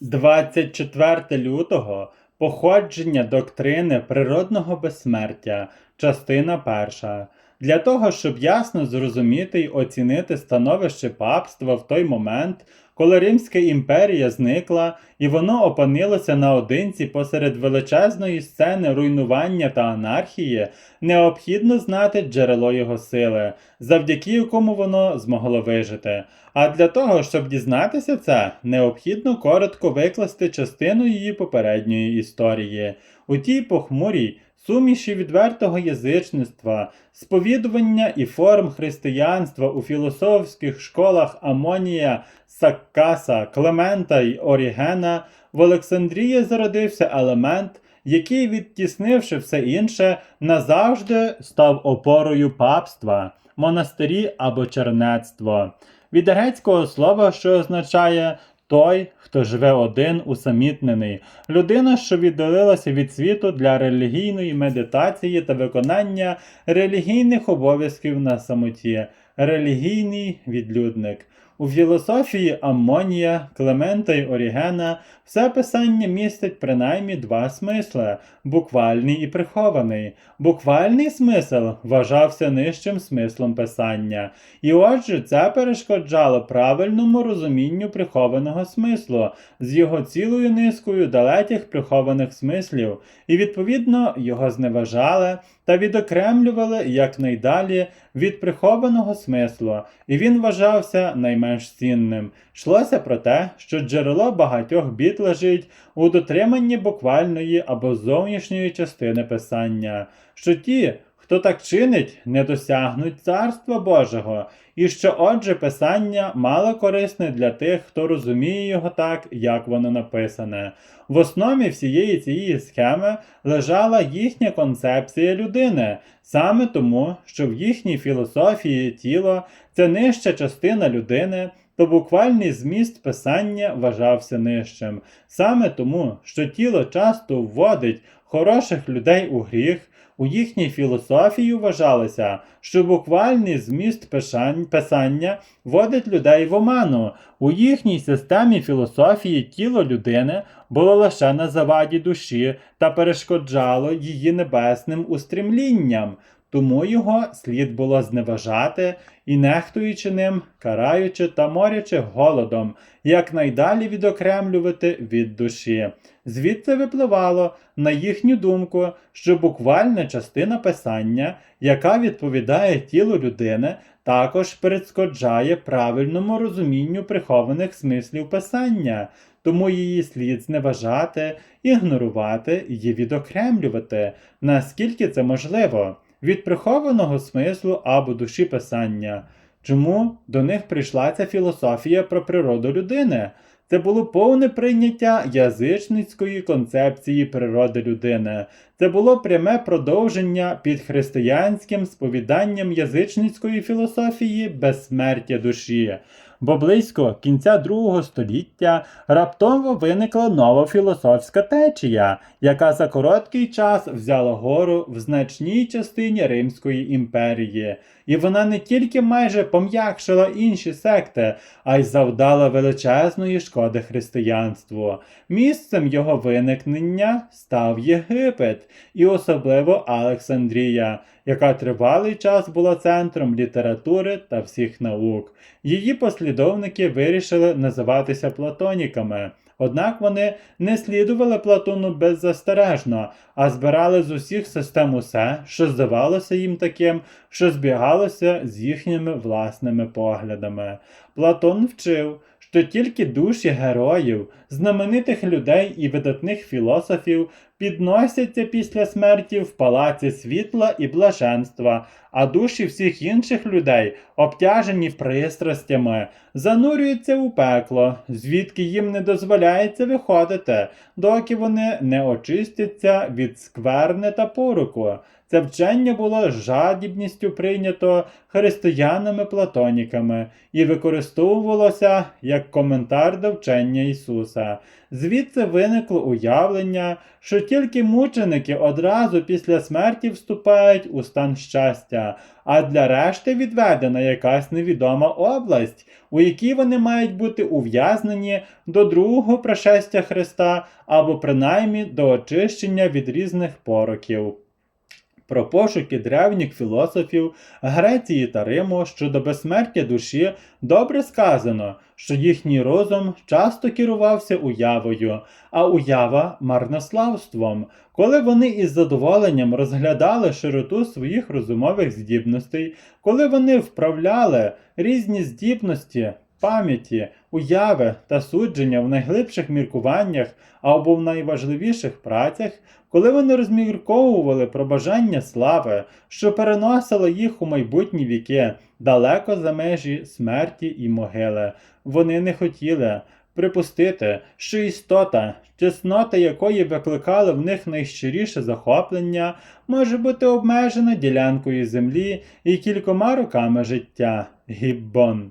24 лютого Походження доктрини природного безсмертя, частина перша. Для того, щоб ясно зрозуміти й оцінити становище папства в той момент, коли Римська імперія зникла і воно опинилося наодинці посеред величезної сцени руйнування та анархії, необхідно знати джерело його сили, завдяки якому воно змогло вижити. А для того, щоб дізнатися це, необхідно коротко викласти частину її попередньої історії. У тій похмурій суміші відвертого язичництва, сповідування і форм християнства у філософських школах Амонія, Саккаса, Клемента й Орігена в Олександрії зародився елемент, який, відтіснивши все інше, назавжди став опорою папства, монастирі або чернецтво. Від грецького слова, що означає той, хто живе один, усамітнений, людина, що віддалилася від світу для релігійної медитації та виконання релігійних обов'язків на самоті, релігійний відлюдник. У філософії Аммонія, Клемента й Орігена все писання містить принаймні два смисли буквальний і прихований. Буквальний смисл вважався нижчим смислом писання, і отже, це перешкоджало правильному розумінню прихованого смислу з його цілою низкою далеких прихованих смислів, і відповідно його зневажали та відокремлювали якнайдалі від прихованого смислу, і він вважався найменш цінним. Йшлося про те, що джерело багатьох бід лежить у дотриманні буквальної або зовнішньої частини писання, що ті, хто так чинить, не досягнуть Царства Божого, і що отже писання мало корисне для тих, хто розуміє його так, як воно написане. В основі всієї цієї схеми лежала їхня концепція людини, саме тому, що в їхній філософії тіло це нижча частина людини, то буквальний зміст писання вважався нижчим. Саме тому, що тіло часто вводить хороших людей у гріх. У їхній філософії вважалося, що буквальний зміст писання вводить людей в оману. У їхній системі філософії тіло людини було лише на заваді душі та перешкоджало її небесним устремлінням. Тому його слід було зневажати і, нехтуючи ним, караючи та морячи голодом, якнайдалі відокремлювати від душі. Звідси випливало, на їхню думку, що буквальна частина писання, яка відповідає тілу людини, також перешкоджає правильному розумінню прихованих смислів писання, тому її слід зневажати, ігнорувати і відокремлювати, наскільки це можливо, від прихованого смислу або душі писання. Чому до них прийшла ця філософія про природу людини? Це було повне прийняття язичницької концепції природи людини. Це було пряме продовження під християнським сповіданням язичницької філософії безсмертя душі. Бо близько кінця другого століття раптово виникла нова філософська течія, яка за короткий час взяла гору в значній частині Римської імперії. І вона не тільки майже пом'якшила інші секти, а й завдала величезної шкоди християнству. Місцем його виникнення став Єгипет, і особливо Олександрія, яка тривалий час була центром літератури та всіх наук. Її послідовники вирішили називатися платоніками. Однак вони не слідували Платону беззастережно, а збирали з усіх систем усе, що здавалося їм таким, що збігалося з їхніми власними поглядами. Платон вчив, що тільки душі героїв, знаменитих людей і видатних філософів підносяться після смерті в палаці світла і блаженства, а душі всіх інших людей, обтяжені пристрастями, занурюються у пекло, звідки їм не дозволяється виходити, доки вони не очистяться від скверни та поруку. Це вчення було жадібністю прийнято християнами-платоніками і використовувалося як коментар до вчення Ісуса. Звідси виникло уявлення, що тільки мученики одразу після смерті вступають у стан щастя, а для решти відведена якась невідома область, у якій вони мають бути ув'язнені до другого пришестя Христа або принаймні до очищення від різних пороків. Про пошуки древніх філософів Греції та Риму щодо безсмертя душі добре сказано, що їхній розум часто керувався уявою, а уява марнославством. Коли вони із задоволенням розглядали широту своїх розумових здібностей, коли вони вправляли різні здібності, пам'яті, уяви та судження в найглибших міркуваннях або в найважливіших працях, коли вони розмірковували про бажання слави, що переносило їх у майбутні віки, далеко за межі смерті і могили, вони не хотіли припустити, що істота, чеснота якої викликали в них найщиріше захоплення, може бути обмежена ділянкою землі і кількома роками життя. Гіббон.